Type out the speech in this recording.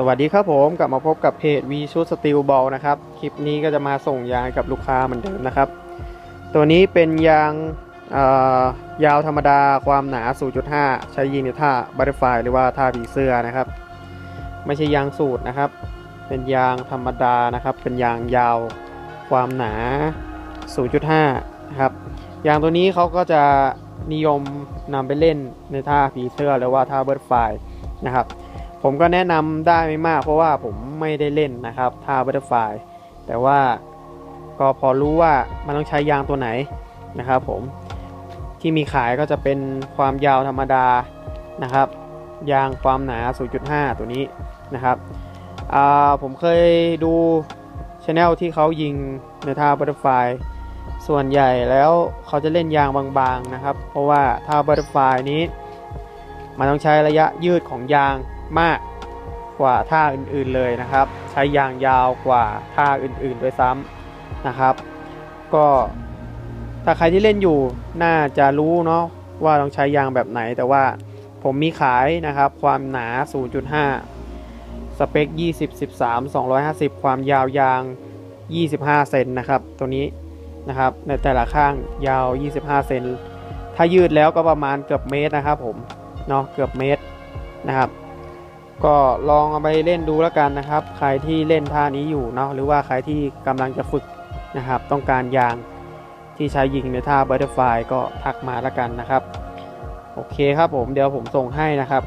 สวัสดีครับผมกลับมาพบกับเพจ V ชุดสตีลบอลนะครับ คลิปนี้ก็จะมาส่งยางกับลูกค้าเหมือนเดิมนะครับ ตัวนี้เป็นยางเอ่อยาวธรรมดาความหนา 0.5 ใช้ยิงในท่าบัตเตอร์ไฟหรือว่าท่าผีเสื้อนะครับ ไม่ใช่ยางสูตรนะครับ เป็นยางธรรมดานะครับ เป็นยางยาวความหนา 0.5 นะครับ ยางตัวนี้เขาก็จะนิยมนำไปเล่นในท่าผีเสื้อหรือว่าท่าเบิร์ดไฟนะครับ ผมก็แนะนำได้ไม่มากเพราะว่าผมไม่ได้เล่นนะครับท่าบัตเตอร์ไฟแต่ว่าก็พอรู้ว่ามันต้องใช้ยางตัวไหนนะครับผมที่มีขายก็จะเป็นความยาวธรรมดานะครับ ยางความหนา 0.5 ตัวนี้นะครับผมเคยดูช anel ที่เขายิงในท่าบัตเตอร์ไฟส่วนใหญ่แล้วเขาจะเล่นยางบางๆนะครับ เพราะว่าท่าบัตเตอร์ไฟนี้ มันต้องใช้ระยะยืดของยาง มากกว่าท่าอื่นๆเลยนะครับ ใช้ยางยาวกว่าท่าอื่นๆด้วยซ้ำนะครับ ก็ถ้าใครที่เล่นอยู่น่าจะรู้เนาะว่าต้องใช้ยางแบบไหน แต่ว่าผมมีขายนะครับ ความหนา 0.5 สเปค 20 13 250 ความยาวยาง 25 เซนนะครับ ตัวนี้นะครับ ในแต่ละข้างยาว 25 เซนถ้ายืดแล้วก็ประมาณเกือบเมตรนะครับผม เนาะเกือบเมตรนะครับ ก็ลองเอาไปเล่นดูแล้วกันนะครับ ใครที่เล่นท่านี้อยู่เนาะหรือว่าใครที่กำลังจะฝึกนะครับ ต้องการยางที่ใช้ยิงในท่าบัตเตอร์ไฟก็ทักมาแล้วกันนะครับ โอเคครับผมเดี๋ยวผมส่งให้นะครับ